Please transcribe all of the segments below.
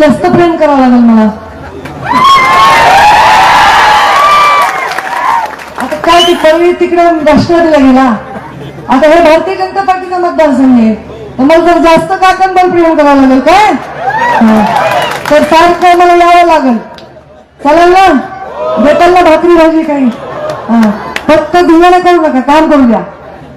जास्तीत जास्त प्रेम करावं लागेल मला. आता काय ती पळवी तिकडे राष्ट्रवादीला गेला. आता हे भारतीय जनता पार्टीचा मतदारसंघ आहे. तर मला जर जास्त काकणबल प्रेम करावं लागेल काय? तर सारखं मला यावं लागेल. चालेल ना? देताल भाकरी भाजी काही. फक्त धिंगाणा करू नका काम करू द्या.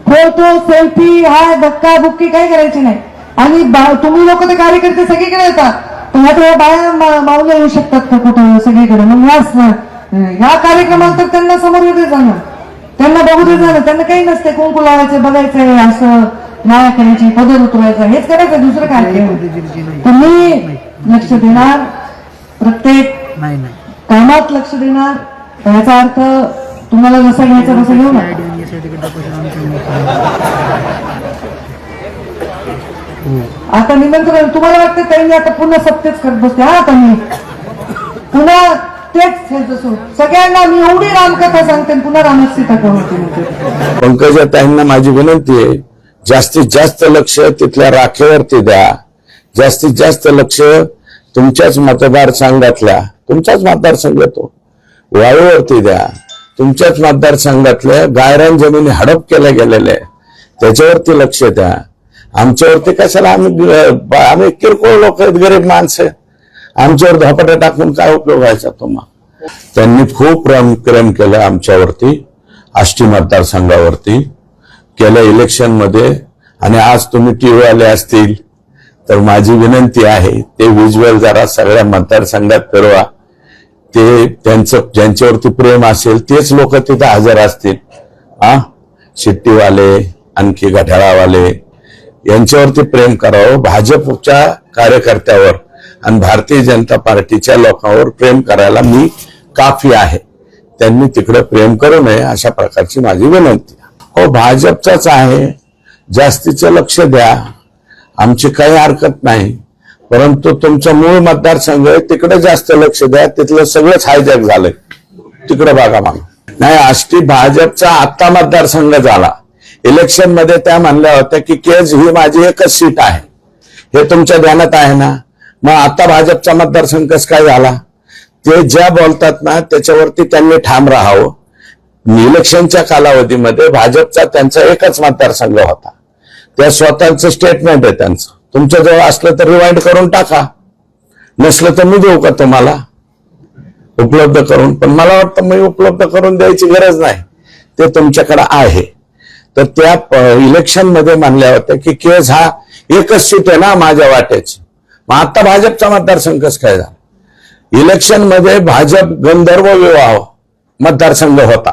फोटो सेल्फी हाय धक्का बुक्की काही करायची नाही. आणि बा- तुम्ही लोक ते कार्यकर्ते सगळीकडे येतात. ह्या तेव्हा बाया माऊल्या येऊ शकतात का कुठं सगळीकडे? मग ना ह्या कार्यक्रमात तर त्यांना समोर येते जाणं. त्यांना बघू दे जाणं. त्यांना काही नसते कुंकू लावायचं बघायचं असं नाया करायची पदर उतरवायचं. हेच करायचं दुसरं काय? तुम्ही लक्ष देणार. प्रत्येक कामात लक्ष देणार. याचा अर्थ तुम्हाला जसा घ्यायचा तसं घेऊ आमच्या आता निमंत्रण तुम्हाला वाटतं त्यांनी आता पुन्हा सत्तेच करत बसते. हा मी. पुन्हा तेच. सगळ्यांना मी एवढी रामकथा सांगते पुन्हा रामात सीता होते पंकजाताईंना माझी विनंती आहे जास्तीत जास्त लक्ष तिथल्या राखेवरती द्या. जास्तीत जास्त लक्ष तुमच्याच मतदारसंघातल्या तुमचाच मतदारसंघ तो. वाळूवरती द्या. तुमच्याच मतदारसंघातल्या गायरान जमिनी हडप केल्या गेलेल्या आहे त्याच्यावरती लक्ष द्या. आमच्यावरती कशाला आम्ही आम्ही किरकोळ लोक आहेत गरीब माणसं. आमच्यावर धापट्या टाकून काय उपयोग व्हायचा तुम्हाला? त्यांनी खूप प्रेम प्रेम केलं आमच्यावरती आष्टी मतदारसंघावरती केलं इलेक्शनमध्ये. आणि आज तुम्ही टीव्ही आले असतील तर माझी विनंती आहे ते विज्युअल जरा सगळ्या मतदारसंघात फिरवा. ते त्यांचं ज्यांच्यावरती प्रेम असेल तेच लोक तिथे हजर असतील. हा? शिट्टीवाले आणखी गठाळावाले यांच्यावरती प्रेम करावं भाजपच्या कार्यकर्त्यावर आणि भारतीय जनता पार्टीच्या लोकांवर प्रेम करायला मी काफी आहे. त्यांनी तिकडे प्रेम करू नये अशा प्रकारची माझी विनंती हो भाजपचाच आहे. जास्तीचं लक्ष द्या. आमची काही हरकत नाही. परंतु तुमचं मूळ मतदारसंघ आहे तिकडे जास्त लक्ष द्या. तिथलं सगळंच हायजॅक झालंय. तिकडे बघा मला. नाही आष्टी भाजपचा आत्ता मतदारसंघ झाला. इलेक्शनमध्ये त्या म्हणल्या होत्या की केज ही माझी एकच सीट आहे. हे तुमच्या ध्यानात आहे ना? मग आता भाजपचा मतदारसंघ कसं काय झाला? ते ज्या बोलतात ना त्याच्यावरती त्यांनी ठाम राहावं. इलेक्शनच्या कालावधीमध्ये भाजपचा त्यांचा एकच मतदारसंघ होता. त्या स्वतःचं स्टेटमेंट आहे त्यांचं. तुमच्या जवळ असलं तर रिवाइंड करून टाका. नसलं तर मी देऊ का तुम्हाला? उपलब्ध करून. पण मला वाटतं मी उपलब्ध करून द्यायची गरज नाही. ते तुमच्याकडे आहे. तर त्या इलेक्शनमध्ये म्हणल्या होत्या की केस हा एकच सीट आहे ना माझ्या वाट्याची मग आता भाजपचा मतदारसंघच काय झाला? इलेक्शनमध्ये भाजप गंधर्व विवाह मतदारसंघ होता.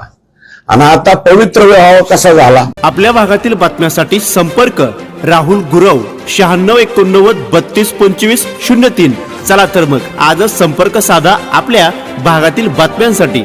आणि आता पवित्र विवाह कसा झाला? आपल्या भागातील बातम्यांसाठी संपर्क राहुल गुरव शहाण्णव एकोणनव्वद बत्तीस पंचवीस शून्य तीन. चला तर मग आजच संपर्क साधा आपल्या भागातील बातम्यांसाठी.